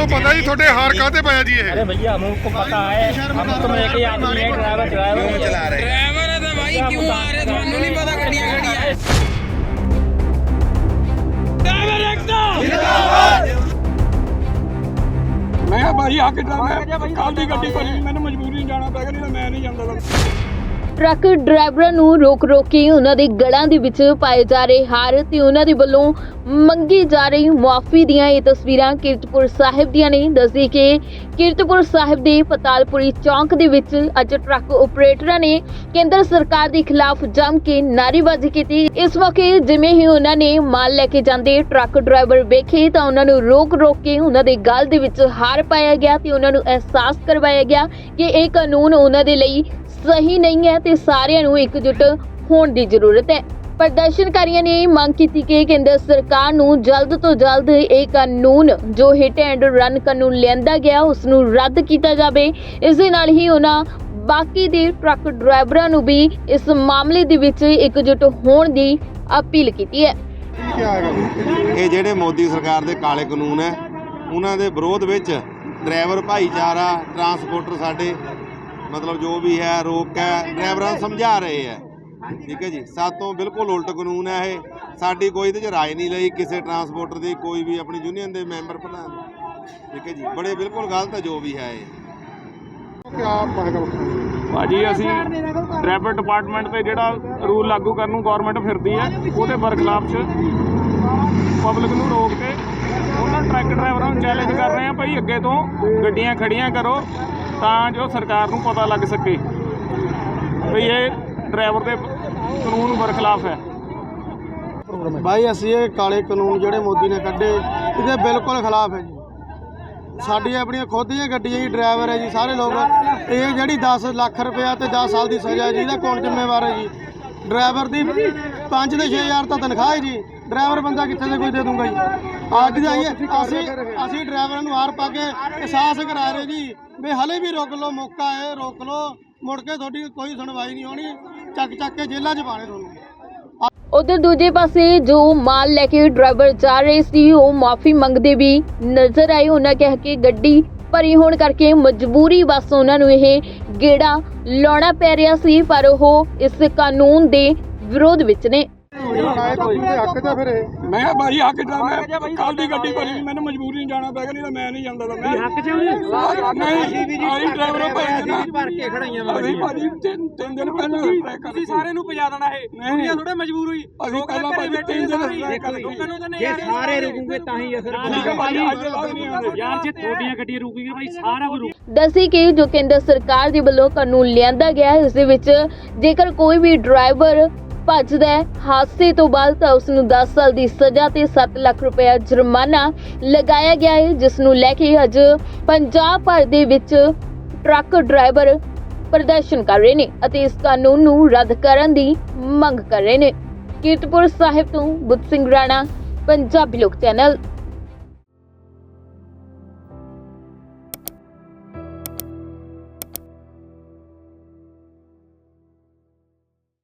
ਤੁਹਾਨੂੰ ਪਤਾ ਜੀ ਤੁਹਾਡੇ ਹਾਰ ਕਾਹਤੇ ਪਿਆ ਜੀ ਇਹ अरे भैया हमको पता है हम तुम एक ही आदमी है ड्राइवर ड्राइवर चला रहे ਡਰਾਈਵਰ ਹੈ ਤਾਂ ਭਾਈ ਕਿਉਂ ਆ ਰਹੇ ਤੁਹਾਨੂੰ ਨਹੀਂ ਪਤਾ ਗੱਡੀਆਂ ਖੜੀਆਂ ਡਰਾਈਵਰ ਇੱਕ ਮੈਂ ਕਿਹਾ ਭਾਜੀ ਆ ਕੇ ਮੈਂ ਕੱਲ ਦੀ ਗੱਡੀ ਭਰੀ ਮੈਨੂੰ ਮਜਬੂਰੀ ਨਾਲ ਜਾਣਾ ਪੈ ਗਿਆ ਨਹੀਂ ਤਾਂ ਮੈਂ ਨਹੀਂ ਜਾਂਦਾ ਤਾਂ ਟਰੱਕ ਡਰਾਈਵਰਾਂ ਨੂੰ ਰੋਕ ਰੋਕ ਕੇ ਉਹਨਾਂ ਦੇ ਗਲਾਂ ਦੇ ਵਿੱਚ ਪਾਏ ਜਾ ਰਹੇ ਹਾਰ ਤੇ ਉਹਨਾਂ ਦੇ ਵੱਲੋਂ ਮੰਗੀ ਜਾ ਰਹੀ ਮੁਆਫੀ ਦੀਆਂ ਇਹ ਤਸਵੀਰਾਂ ਕੀਰਤਪੁਰ ਸਾਹਿਬ ਦੀਆਂ ਨੇ। ਦੱਸਦੀ ਕਿ ਕੀਰਤਪੁਰ ਸਾਹਿਬ ਦੇ ਪਤਾਲਪੁਰੀ ਚੌਂਕ ਦੇ ਵਿੱਚ ਅੱਜ ਟਰੱਕ ਆਪਰੇਟਰਾਂ ਨੇ ਕੇਂਦਰ ਸਰਕਾਰ ਦੇ ਖਿਲਾਫ ਜੰਮ ਕੇ ਨਾਅਰੇਬਾਜ਼ੀ ਕੀਤੀ। ਇਸ ਮੌਕੇ ਜਿਵੇਂ ਹੀ ਉਹਨਾਂ ਨੇ ਮਾਲ ਲੈ ਕੇ ਜਾਂਦੇ ਟਰੱਕ ਡਰਾਈਵਰ ਵੇਖੇ ਤਾਂ ਉਹਨਾਂ ਨੂੰ ਰੋਕ ਰੋਕ ਕੇ ਉਹਨਾਂ ਦੇ ਗਲ ਦੇ ਵਿੱਚ ਹਾਰ ਪਾਇਆ ਗਿਆ ਤੇ ਉਹਨਾਂ ਨੂੰ ਅਹਿਸਾਸ ਕਰਵਾਇਆ ਗਿਆ ਕਿ ਇਹ ਕਾਨੂੰਨ ਉਹਨਾਂ ਦੇ ਲਈ ਸਹੀ ਨਹੀਂ ਹੈ ਤੇ ਸਾਰਿਆਂ ਨੂੰ ਇਕਜੁੱਟ ਹੋਣ ਦੀ ਜ਼ਰੂਰਤ ਹੈ। ਪ੍ਰਦਰਸ਼ਨਕਾਰੀਆਂ ਨੇ ਮੰਗ ਕੀਤੀ ਕਿ ਕੇਂਦਰ ਸਰਕਾਰ ਨੂੰ ਜਲਦ ਤੋਂ ਜਲਦ ਇਹ ਕਾਨੂੰਨ ਜੋ ਹਿੱਟ ਐਂਡ ਰਨ ਕਾਨੂੰਨ ਲਿਆਂਦਾ ਗਿਆ ਉਸ ਨੂੰ ਰੱਦ ਕੀਤਾ ਜਾਵੇ। ਇਸ ਦੇ ਨਾਲ ਹੀ ਉਹਨਾਂ ਬਾਕੀ ਦੇ ਟਰੱਕ ਡਰਾਈਵਰਾਂ ਨੂੰ ਵੀ ਇਸ ਮਾਮਲੇ ਦੇ ਵਿੱਚ ਇਕਜੁੱਟ ਹੋਣ ਦੀ ਅਪੀਲ ਕੀਤੀ ਹੈ। ਇਹ ਜਿਹੜੇ ਮੋਦੀ ਸਰਕਾਰ ਦੇ ਕਾਲੇ ਕਾਨੂੰਨ ਹੈ, ਉਹਨਾਂ ਦੇ ਵਿਰੋਧ ਵਿੱਚ ਡਰਾਈਵਰ ਭਾਈਚਾਰਾ, ਟਰਾਂਸਪੋਰਟਰ ਸਾਡੇ ਮਤਲਬ ਜੋ ਵੀ ਹੈ ਰੋਕ ਹੈ ਡਰਾਈਵਰਾਂ ਨੂੰ ਸਮਝਾ ਰਹੇ ਹੈ। ਠੀਕ ਹੈ ਜੀ? ਸਾਤੋਂ ਬਿਲਕੁਲ ਉਲਟ ਕਾਨੂੰਨ ਹੈ ਇਹ। ਸਾਡੀ ਕੋਈ ਇਹਦੇ 'ਚ ਰਾਏ ਨਹੀਂ ਲਈ ਕਿਸੇ ਟਰਾਂਸਪੋਰਟਰ ਦੀ ਕੋਈ ਵੀ ਆਪਣੀ ਯੂਨੀਅਨ ਦੇ ਮੈਂਬਰ ਪ੍ਰਧਾਨ ਠੀਕ ਹੈ ਜੀ? ਬੜੇ ਬਿਲਕੁਲ ਗਲਤ ਹੈ ਜੋ ਵੀ ਹੈ ਇਹ। ਭਾਜੀ ਅਸੀਂ ਡਰਾਈਵਰ ਡਿਪਾਰਟਮੈਂਟ ਤੇ ਜਿਹੜਾ ਰੂਲ ਲਾਗੂ ਕਰਨ ਨੂੰ ਗਵਰਨਮੈਂਟ ਫਿਰਦੀ ਹੈ ਉਹਦੇ ਬਰਖਲਾਫ 'ਚ ਪਬਲਿਕ ਨੂੰ ਰੋਕ ਕੇ ਉਹਨਾਂ ਟਰੱਕ ਡਰਾਈਵਰਾਂ ਨੂੰ ਚੈਲੰਜ ਕਰ ਰਹੇ ਆ ਭਾਈ ਅੱਗੇ ਤੋਂ ਗੱਡੀਆਂ ਖੜੀਆਂ ਕਰੋ। ਤਾਂ ਜੋ ਸਰਕਾਰ ਨੂੰ ਪਤਾ ਲੱਗ ਸਕੇ ਵੀ ਇਹ ਡਰਾਈਵਰ ਦੇ ਕਾਨੂੰਨ ਬਰਖਲਾਫ ਹੈ। ਭਾਈ ਅਸੀਂ ਇਹ ਕਾਲੇ ਕਾਨੂੰਨ ਜਿਹੜੇ ਮੋਦੀ ਨੇ ਕੱਢੇ, ਇਹਦੇ ਬਿਲਕੁਲ ਖਿਲਾਫ ਹੈ ਜੀ। ਸਾਡੀ ਆਪਣੀਆਂ ਖੁਦ ਦੀਆਂ ਗੱਡੀਆਂ ਜੀ, ਡਰਾਈਵਰ ਹੈ ਜੀ, ਸਾਰੇ ਲੋਕ। ਇਹ ਜਿਹੜੀ 10 ਲੱਖ ਰੁਪਇਆ ਤੇ 10 ਸਾਲ ਦੀ ਸਜ਼ਾ ਹੈ ਜੀ, ਇਹਦਾ ਕੌਣ ਜ਼ਿੰਮੇਵਾਰ ਹੈ ਜੀ? ਡਰਾਈਵਰ ਦੀ 5 ਤੇ 6000 ਤਾਂ ਤਨਖਾਹ ਹੈ ਜੀ। ਡਰਾਈਵਰ ਬੰਦਾ ਕਿੱਥੇ ਦੇ ਕੋਈ ਦੇ ਦੂੰਗਾ ਜੀ? ਅੱਜ ਦਾ ਅਸੀਂ ਅਸੀਂ ਡਰਾਈਵਰਾਂ ਨੂੰ ਹਾਰ ਪਾ ਕੇ ਅਹਿਸਾਸ ਕਰਾ ਰਹੇ ਜੀ। ਵੀ ਹਲੇ ਵੀ ਰੋਕ ਲਓ ਮੌਕਾ ਹੈ ਰੋਕ ਲਓ। ਮੁੜ ਕੇ ਤੁਹਾਡੀ ਕੋਈ ਸੁਣਵਾਈ ਨਹੀਂ ਹੋਣੀ। ਚੱਕ ਚੱਕ ਕੇ ਜੇਲ੍ਹਾਂ 'ਚ ਪਾਣੇ ਤੁਹਾਨੂੰ। ਉਧਰ ਦੂਜੇ ਪਾਸੇ ਜੋ ਮਾਲ ਲੈ ਕੇ ਡਰਾਈਵਰ ਜਾ ਰਹੇ ਸੀ ਉਹ ਮਾਫੀ ਮੰਗਦੇ ਵੀ ਨਜ਼ਰ ਆਏ। ਉਹਨਾਂ ਕਹਿ ਕੇ ਗੱਡੀ ਭਰੀ ਹੋਣ ਕਰਕੇ ਮਜਬੂਰੀ ਬਸ ਉਹਨਾਂ ਨੂੰ ਇਹ ਗੇੜਾ ਲਾਉਣਾ ਪੈ ਰਿਹਾ ਸੀ ਪਰ ਉਹ ਇਸ ਕਾਨੂੰਨ ਦੇ ਵਿਰੋਧ ਵਿੱਚ ਨੇ। ਮੈਂ ਕੱਲ ਦੀ ਗੱਡੀ ਭਰੀ ਮੈਨੂੰ ਮਜਬੂਰੀ ਨਾਲ ਜਾਣਾ ਪੈ ਗਿਆ ਨਹੀਂ ਤਾਂ ਮੈਂ ਨਹੀਂ ਜਾਂਦਾ ਤਾਂ ਮੈਂ ਹੱਕ ਚ ਨਹੀਂ ਆਈ ਡਰਾਈਵਰ ਭਾਈ ਨਾ ਭਰ ਕੇ ਖੜਾਈਆਂ ਅਸੀਂ ਭਾਜੀ ਤਿੰਨ ਤਿੰਨ ਦਿਨ ਪਹਿਲਾਂ ਤੁਸੀਂ ਸਾਰੇ ਨੂੰ ਪਜਾ ਦੇਣਾ ਇਹ। ਦੁਨੀਆ ਥੋੜੇ ਮਜਬੂਰ ਹੋਈ। ਅਸੀਂ ਪਹਿਲਾਂ ਭਾਜੀ ਤਿੰਨ ਦਿਨ ਲੋਕਾਂ ਨੂੰ ਤਾਂ ਨਹੀਂ ਜੇ ਸਾਰੇ ਰੁਕੂਗੇ ਤਾਂ ਹੀ ਅਸਰ ਠੀਕ ਹੈ। ਭਾਜੀ ਅੱਜ ਬਾਅਦ ਨਹੀਂ ਆਉਂਦੇ ਯਾਰ ਜੇ ਤੁਹਾਡੀਆਂ ਗੱਡੀਆਂ ਰੁਕੀਆਂ ਭਾਈ ਸਾਰਾ ਕੁਝ ਰੁਕ ਦੱਸੀ ਕਿ ਜੋ ਕੇਂਦਰ ਸਰਕਾਰ ਦੇ ਵੱਲੋਂ ਕਾਨੂੰਨ ਲਿਆਂਦਾ ਗਿਆ ਹੈ ਉਸ ਦੇ ਵਿੱਚ ਜੇਕਰ ਕੋਈ ਵੀ ਡਰਾਈਵਰ ਭੱਜਦਾ ਹੈ। ਹਾਦਸੇ ਤੋਂ ਬਾਅਦ ਤਾਂ ਉਸ ਨੂੰ 10 ਸਾਲ ਦੀ ਸਜ਼ਾ ਤੇ 7 ਲੱਖ ਰੁਪਏ ਜੁਰਮਾਨਾ ਲਗਾਇਆ ਗਿਆ ਹੈ ਜਿਸ ਨੂੰ ਲੈ ਕੇ ਅੱਜ ਪੰਜਾਬ ਭਰ ਦੇ ਵਿੱਚ ਟਰੱਕ ਡਰਾਈਵਰ ਪ੍ਰਦਰਸ਼ਨ ਕਰ ਰਹੇ ਨੇ ਅਤੇ ਇਸ ਕਾਨੂੰਨ ਨੂੰ ਰੱਦ ਕਰਨ ਦੀ ਮੰਗ ਕਰ ਰਹੇ ਨੇ। ਕੀਰਤਪੁਰ ਸਾਹਿਬ ਤੋਂ ਬੁੱਧ ਸਿੰਘ ਰਾਣਾ, ਪੰਜਾਬੀ ਲੋਕ ਚੈਨਲ।